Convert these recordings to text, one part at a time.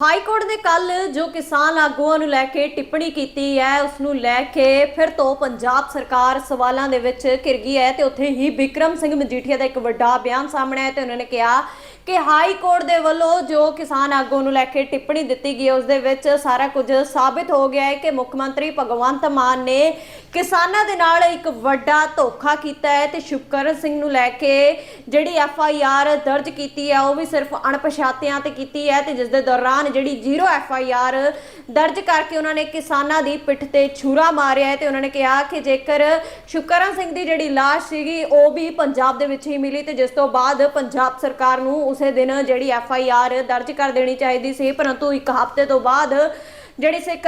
High court ਨੇ ਕੱਲ ਜੋ ਕਿਸਾਨ ਆਗੂਆਂ ਨੂੰ ਲੈ ਕੇ ਟਿੱਪਣੀ ਕੀਤੀ ਹੈ, ਉਸ ਨੂੰ ਲੈ ਕੇ ਫਿਰ ਤੋਂ ਪੰਜਾਬ ਸਰਕਾਰ ਸਵਾਲਾਂ ਦੇ ਵਿੱਚ ਘਿਰ ਗਈ ਹੈ ਤੇ ਉੱਥੇ ਹੀ ਵਿਕਰਮ ਸਿੰਘ ਮਜੀਠੀਆ ਦਾ ਇੱਕ ਵੱਡਾ ਬਿਆਨ ਸਾਹਮਣੇ ਆਇਆ ਤੇ ਉਹਨਾਂ ਨੇ ਕਿਹਾ ਕਿ ਹਾਈ ਕੋਰਟ ਦੇ ਵੱਲੋਂ ਜੋ ਕਿਸਾਨ ਆਗੂ ਨੂੰ ਲੈ ਕੇ ਟਿੱਪਣੀ ਦਿੱਤੀ ਗਈ ਹੈ, ਉਸ ਦੇ ਵਿੱਚ ਸਾਰਾ ਕੁਝ ਸਾਬਿਤ ਹੋ ਗਿਆ ਹੈ ਕਿ ਮੁੱਖ ਮੰਤਰੀ ਭਗਵੰਤ ਮਾਨ ਨੇ ਕਿਸਾਨਾਂ ਦੇ ਨਾਲ ਇੱਕ ਵੱਡਾ ਧੋਖਾ ਕੀਤਾ ਹੈ ਤੇ ਸ਼ੁਕਰਨ ਸਿੰਘ ਨੂੰ ਲੈ ਕੇ ਜਿਹੜੀ ਐਫ ਆਈ ਆਰ ਦਰਜ ਕੀਤੀ ਹੈ, ਉਹ ਵੀ ਸਿਰਫ ਅਣਪਛਾਤਿਆਂ ਤੇ ਕੀਤੀ ਹੈ ਤੇ ਜਿਸ ਦੇ ਦੌਰਾਨ ਜਿਹੜੀ ਜ਼ੀਰੋ ਐਫ ਆਈ ਆਰ ਦਰਜ ਕਰਕੇ ਉਹਨਾਂ ਨੇ ਕਿਸਾਨਾਂ ਦੀ ਪਿੱਠ ਤੇ ਛੁਰਾ ਮਾਰਿਆ ਹੈ ਤੇ ਉਹਨਾਂ ਨੇ ਕਿਹਾ ਕਿ ਜੇਕਰ ਸ਼ੁਕਰਨ ਸਿੰਘ ਦੀ ਜਿਹੜੀ ਲਾਸ਼ ਸੀਗੀ, ਉਹ ਵੀ ਪੰਜਾਬ ਦੇ ਵਿੱਚ ਹੀ ਮਿਲੀ ਤੇ ਜਿਸ ਤੋਂ ਬਾਅਦ ਪੰਜਾਬ ਸਰਕਾਰ ਨੂੰ ਉਸੇ ਦਿਨ ਜਿਹੜੀ ਐਫ ਆਈ ਆਰ ਦਰਜ ਕਰ ਦੇਣੀ ਚਾਹੀਦੀ ਸੀ, ਪਰੰਤੂ ਇੱਕ ਹਫ਼ਤੇ ਤੋਂ ਬਾਅਦ ਜਿਹੜੀ ਸਿੱਖ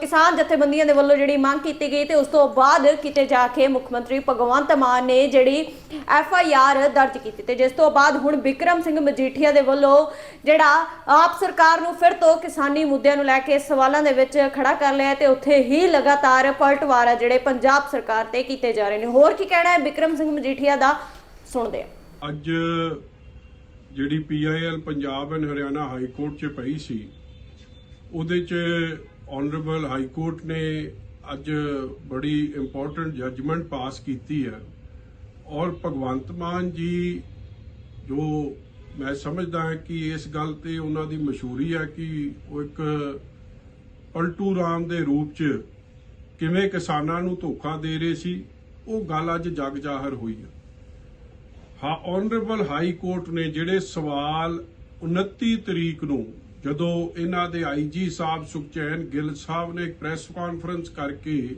ਕਿਸਾਨ ਜਥੇਬੰਦੀਆਂ ਦੇ ਵੱਲੋਂ ਜਿਹੜੀ ਮੰਗ ਕੀਤੀ ਗਈ ਤੇ ਉਸ ਤੋਂ ਬਾਅਦ ਕਿਤੇ ਜਾ ਕੇ ਮੁੱਖ ਮੰਤਰੀ ਭਗਵੰਤ ਮਾਨ ਨੇ ਜਿਹੜੀ ਐਫ ਆਈ ਆਰ ਦਰਜ ਕੀਤੀ ਤੇ ਜਿਸ ਤੋਂ ਬਾਅਦ ਹੁਣ ਵਿਕਰਮ ਸਿੰਘ ਮਜੀਠੀਆ ਦੇ ਵੱਲੋਂ ਜਿਹੜਾ ਆਪ ਸਰਕਾਰ ਨੂੰ ਫਿਰ ਤੋਂ ਕਿਸਾਨੀ ਮੁੱਦਿਆਂ ਨੂੰ ਲੈ ਕੇ ਸਵਾਲਾਂ ਦੇ ਵਿੱਚ ਖੜਾ ਕਰ ਲਿਆ ਤੇ ਉੱਥੇ ਹੀ ਲਗਾਤਾਰ ਪਲਟਵਾਰ ਜਿਹੜੇ ਪੰਜਾਬ ਸਰਕਾਰ ਤੇ ਕੀਤੇ ਜਾ ਰਹੇ ਨੇ। ਹੋਰ ਕੀ ਕਹਿਣਾ ਹੈ? ਵਿਕਰਮ ਸਿੰਘ ਮਜੀਠੀਆ ਦਾ ਸੁਣਦੇ ਆ ਅੱਜ ਜਿਹੜੀ PIL Punjab and Haryana high court 'ਚ ਪਈ ਸੀ ਉਹਦੇ 'ਚ ਆਨਰੇਬਲ ਹਾਈ ਕੋਰਟ ਨੇ ਅੱਜ ਬੜੀ ਇੰਪੋਰਟੈਂਟ ਜੱਜਮੈਂਟ ਪਾਸ ਕੀਤੀ ਹੈ। ਔਰ ਭਗਵੰਤ ਮਾਨ ਜੀ, ਜੋ ਮੈਂ ਸਮਝਦਾ ਹਾਂ ਕਿ ਇਸ ਗੱਲ ਤੇ ਉਹਨਾਂ ਦੀ ਮਸ਼ਹੂਰੀ ਹੈ ਕਿ ਉਹ ਇੱਕ ਪਲਟੂ ਰਾਮ ਦੇ ਰੂਪ 'ਚ ਕਿਵੇਂ ਕਿਸਾਨਾਂ ਨੂੰ ਧੋਖਾ ਦੇ ਰਹੇ ਸੀ, ਉਹ ਗੱਲ ਅੱਜ ਜਗ ਜ਼ਾਹਰ ਹੋਈ ਹੈ। ਹਾਂ ਆਨਰੇਬਲ ਹਾਈ ਕੋਰਟ ਨੇ ਜਿਹੜੇ ਸਵਾਲ 29 ਤਰੀਕ ਨੂੰ ਜਦੋਂ ਇਹਨਾਂ ਦੇ ਆਈਜੀ ਸਾਹਿਬ ਸੁਖਚੈਨ ਗਿੱਲ ਸਾਹਿਬ ਨੇ ਇੱਕ ਪ੍ਰੈਸ ਕਾਨਫਰੰਸ ਕਰਕੇ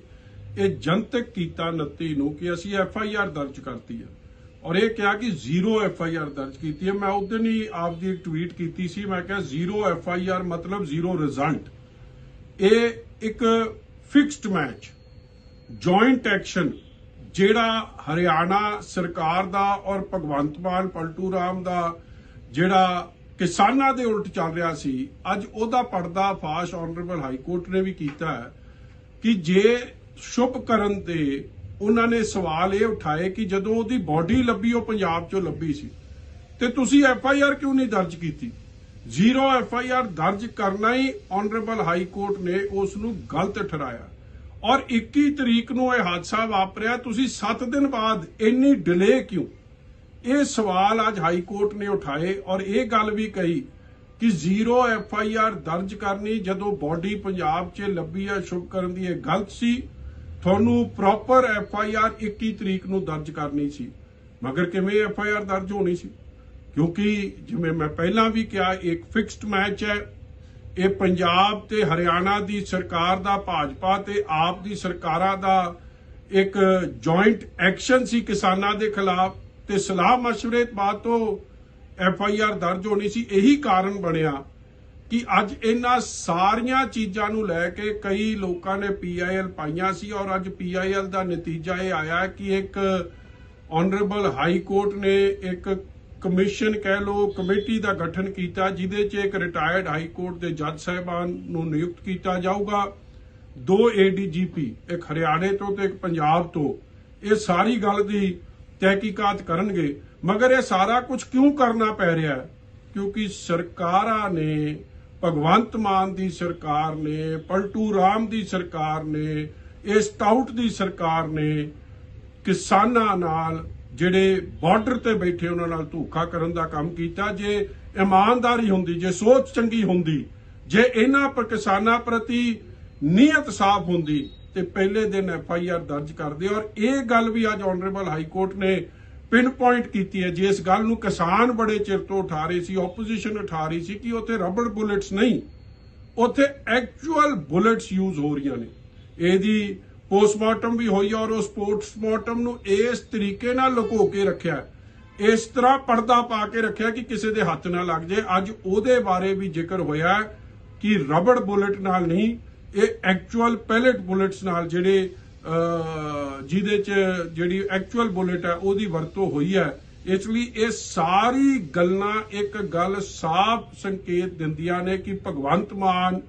ਇਹ ਜਨਤਕ ਕੀਤਾ 29 ਨੂੰ ਕਿ ਅਸੀਂ ਐਫ ਆਈ ਆਰ ਦਰਜ ਕਰਤੀ ਹੈ। ਔਰ ਇਹ ਕਿਹਾ ਕਿ ਜ਼ੀਰੋ ਐਫ ਆਈ ਆਰ ਦਰਜ ਕੀਤੀ ਹੈ। ਮੈਂ ਉਸ ਹੀ ਆਪ ਦੀ ਟਵੀਟ ਕੀਤੀ ਸੀ। ਮੈਂ ਕਿਹਾ ਜ਼ੀਰੋ ਐਫ ਆਈ ਆਰ ਮਤਲਬ ਜ਼ੀਰੋ ਰਿਜ਼ਲਟ ਇਹ ਇੱਕ ਫਿਕਸਡ ਮੈਚ ਜੁਆਇੰਟ ਐਕਸ਼ਨ ਜਿਹੜਾ ਹਰਿਆਣਾ ਸਰਕਾਰ ਦਾ ਔਰ ਭਗਵੰਤ ਮਾਨ, ਪਲਟੂ ਰਾਮ ਦਾ ਜਿਹੜਾ ਕਿਸਾਨਾਂ ਦੇ ਉਲਟ ਚੱਲ ਰਿਹਾ ਸੀ। ਅੱਜ ਉਹਦਾ ਪਰਦਾ ਫਾਸ਼ ਆਨਰੇਬਲ ਹਾਈ ਕੋਰਟ ਨੇ ਵੀ ਕੀਤਾ ਕਿ ਜੇ ਸ਼ੁਭ ਕਰਨ ਤੇ ਉਹਨਾਂ ਨੇ ਸਵਾਲ ਇਹ ਉਠਾਏ ਕਿ ਜਦੋਂ ਉਹਦੀ ਬਾਡੀ ਲੱਭੀ, ਉਹ ਪੰਜਾਬ ਚੋਂ ਲੱਭੀ ਸੀ। ਤੇ ਤੁਸੀਂ ਐਫ ਆਈ ਆਰ ਕਿਉਂ ਨਹੀਂ ਦਰਜ ਕੀਤੀ? ਜ਼ੀਰੋ ਐਫ ਆਈ ਆਰ ਦਰਜ ਕਰਨਾ ਹੀ ਆਨਰੇਬਲ ਹਾਈ ਕੋਰਟ ਨੇ ਉਸ ਨੂੰ ਗਲਤ ਠਹਿਰਾਇਆ। ਔਰ 21 ਤਰੀਕ ਨੂੰ ਇਹ ਹਾਦਸਾ ਵਾਪਰਿਆ। ਤੁਸੀਂ 7 ਦਿਨ ਬਾਅਦ ਇੰਨੀ ਡਿਲੇ ਕਿਉਂ? ਇਹ ਸਵਾਲ ਅੱਜ ਹਾਈ ਕੋਰਟ ਨੇ ਉਠਾਏ ਔਰ ਇਹ ਗੱਲ ਵੀ ਕਹੀ ਕਿ ਜ਼ੀਰੋ ਐਫ ਆਈ ਆਰ ਦਰਜ ਕਰਨੀ ਜਦੋਂ ਬਾਡੀ ਪੰਜਾਬ 'ਚ ਲੱਭੀ ਹੈ ਸ਼ੁਭ ਕਰਨ ਦੀ ਇਹ ਗਲਤ ਸੀ, ਤੁਹਾਨੂੰ ਪ੍ਰੋਪਰ ਐਫ ਆਈ ਆਰ 21 ਤਰੀਕ ਨੂੰ ਦਰਜ ਕਰਨੀ ਸੀ। ਮਗਰ ਕਿਵੇਂ ਐਫ ਆਈ ਆਰ ਦਰਜ ਹੋਣੀ ਸੀ? ਕਿਉਂਕਿ ਜਿਵੇਂ ਮੈਂ ਪਹਿਲਾਂ ਵੀ ਕਿਹਾ, ਇੱਕ ਫਿਕਸਡ ਮੈਚ ਹੈ। ਇਹ ਪੰਜਾਬ ਤੇ ਹਰਿਆਣਾ ਦੀ ਸਰਕਾਰ ਦਾ, ਭਾਜਪਾ ਤੇ ਆਪ ਦੀ ਸਰਕਾਰਾਂ ਦਾ ਇੱਕ ਜੁਆਇੰਟ ਐਕਸ਼ਨ ਸੀ ਕਿਸਾਨਾਂ ਦੇ ਖਿਲਾਫ। ਤੇ ਸਲਾਹ مشورے ਬਾਅਦ ਤੋਂ ਐਫ ਆਈ ਆਰ ਦਰਜ ਹੋਣੀ ਸੀ ਇਹੀ ਕਾਰਨ ਬਣਿਆ ਕਿ ਅੱਜ ਇਹਨਾਂ ਸਾਰੀਆਂ ਚੀਜ਼ਾਂ ਨੂੰ ਲੈ ਕੇ ਕਈ ਲੋਕਾਂ ਨੇ ਪੀਆਈਐਲ ਪਾਈਆਂ ਸੀ ਔਰ ਅੱਜ ਪੀਆਈਐਲ ਦਾ ਨਤੀਜਾ ਇਹ ਆਇਆ ਕਿ ਇੱਕ ਆਨਰੇਬਲ ਹਾਈ ਕੋਰਟ ਨੇ ਇੱਕ ਕਮਿਸ਼ਨ ਕਹਿ ਲੋ ਕਮੇਟੀ ਦਾ ਗਠਨ ਕੀਤਾ ਜਿਹਦੇ 'ਚ ਇੱਕ ਰਿਟਾਇਰਡ ਹਾਈ ਕੋਰਟ ਦੇ ਜੱਜ ਸਾਹਿਬਾਨ ਨੂੰ ਨਿਯੁਕਤ ਕੀਤਾ ਜਾਊਗਾ ਦੋ ਏਡੀਜੀਪੀ ਇੱਕ ਹਰਿਆਣੇ ਤੋਂ ਤੇ ਇੱਕ ਪੰਜਾਬ ਤੋਂ ਇਹ ਸਾਰੀ ਗੱਲ ਦੀ ਤਹਿਕੀਕਾਤ ਕਰਨਗੇ, ਮਗਰ ਇਹ ਸਾਰਾ ਕੁਝ ਕਿਉਂ ਕਰਨਾ ਪੈ ਰਿਹਾ ਹੈ? ਕਿਉਂਕਿ ਸਰਕਾਰਾਂ ਨੇ, ਭਗਵੰਤ ਮਾਨ ਦੀ ਸਰਕਾਰ ਨੇ, ਪਲਟੂ ਰਾਮ ਦੀ ਸਰਕਾਰ ਨੇ, ਇਹ ਸਟਾਊਟ ਦੀ ਸਰਕਾਰ ਨੇ, ਕਿਸਾਨਾਂ ਨਾਲ ਜਿਹੜੇ ਬਾਰਡਰ ਤੇ ਬੈਠੇ ਉਹਨਾਂ ਨਾਲ ਧੋਖਾ ਕਰਨ ਦਾ ਕੰਮ ਕੀਤਾ। ਜੇ ਇਮਾਨਦਾਰੀ ਹੁੰਦੀ, ਜੇ ਸੋਚ ਚੰਗੀ ਹੁੰਦੀ, ਜੇ ਇਹਨਾਂ ਪਰ ਕਿਸਾਨਾਂ ਪ੍ਰਤੀ ਨੀਅਤ ਸਾਫ਼ ਹੁੰਦੀ ਤੇ ਪਹਿਲੇ ਦਿਨ ਐਫ ਆਈ ਆਰ ਦਰਜ ਕਰਦੇ ਔਰ ਇਹ ਗੱਲ ਵੀ ਅੱਜ ਆਨਰੇਬਲ ਹਾਈ ਕੋਰਟ ਨੇ ਪਿਨ ਪੁਆਇੰਟ ਕੀਤੀ ਹੈ। ਜੇ ਇਸ ਗੱਲ ਨੂੰ ਕਿਸਾਨ ਬੜੇ ਚਿਰ ਤੋਂ ਉਠਾ ਰਹੇ ਸੀ ਆਪੋਜੀਸ਼ਨ ਉਠਾ ਰਹੀ ਸੀ ਕਿ ਉੱਥੇ ਰਬੜ ਬੁਲੇਟਸ ਨਹੀਂ, ਉੱਥੇ ਐਕਚੁਅਲ ਬੁਲੇਟਸ ਯੂਜ਼ ਹੋ ਰਹੀਆਂ ਨੇ। ਇਹਦੀ ਪੋਸਟਮਾਰਟਮ ਵੀ ਹੋਈ ਔਰ ਉਸ ਪੋਸਟਮਾਰਟਮ ਨੂੰ ਇਸ ਤਰੀਕੇ ਨਾਲ ਲੁਕੋ ਕੇ ਰੱਖਿਆ ਇਸ ਤਰ੍ਹਾਂ ਪਰਦਾ ਪਾ ਕੇ ਰੱਖਿਆ ਕਿ ਕਿਸੇ ਦੇ ਹੱਥ ਨਾ ਲੱਗ ਜੇ ਅੱਜ ਉਹਦੇ ਬਾਰੇ ਵੀ ਜ਼ਿਕਰ ਹੋਇਆ ਕਿ ਰਬੜ ਬੁਲੇਟ ਨਾਲ ਨਹੀਂ ਇਹ ਐਕਚੁਅਲ ਪੈਲੇਟ ਬੁਲੇਟਸ ਨਾਲ ਜਿਹੜੇ ਜਿਹਦੇ ਚ ਜਿਹੜੀ ਐਕਚੁਅਲ ਬੁਲੇਟ ਹੈ, ਉਹਦੀ ਵਰਤੋਂ ਹੋਈ ਹੈ। ਇਸ ਲਈ ਇਹ ਸਾਰੀ ਗੱਲਾਂ ਇੱਕ ਗੱਲ ਸਾਫ਼ ਸੰਕੇਤ ਦਿੰਦੀਆਂ ਨੇ ਕਿ ਭਗਵੰਤ ਮਾਨ,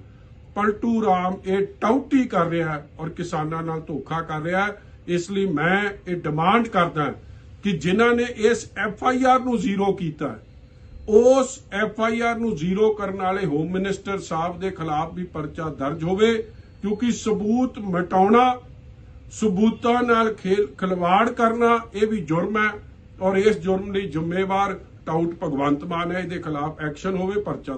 ਪਲਟੂ ਰਾਮ ਇਹ ਟਾਊਟੀ ਕਰ ਰਿਹਾ ਹੈ ਔਰ ਕਿਸਾਨਾਂ ਨਾਲ ਧੋਖਾ ਕਰ ਰਿਹਾ ਹੈ। ਇਸ ਲਈ ਮੈਂ ਇਹ ਡਿਮਾਂਡ ਕਰਦਾ ਕਿ ਜਿਨ੍ਹਾਂ ਨੇ ਇਸ ਐਫ ਆਈ ਆਰ ਨੂੰ ਜ਼ੀਰੋ ਕੀਤਾ ਉਸ ਐਫ ਆਈ ਆਰ ਨੂੰ ਜ਼ੀਰੋ ਕਰਨ ਵਾਲੇ ਹੋਮ ਮਿਨਿਸਟਰ ਸਾਹਿਬ ਦੇ ਖਿਲਾਫ ਵੀ ਪਰਚਾ ਦਰਜ ਹੋਵੇ, ਕਿਉਂਕਿ ਸਬੂਤ ਮਿਟਾਉਣਾ, ਸਬੂਤਾਂ ਨਾਲ ਖੇਲ, ਖਿਲਵਾੜ ਕਰਨਾ, ਇਹ ਵੀ ਜੁਰਮ ਹੈ ਔਰ ਇਸ ਜੁਰਮ ਲਈ ਜ਼ਿੰਮੇਵਾਰ ਟਾਊਟ ਭਗਵੰਤ ਮਾਨ ਹੈ। ਇਹਦੇ ਖਿਲਾਫ ਐਕਸ਼ਨ ਹੋਵੇ, ਪਰਚਾ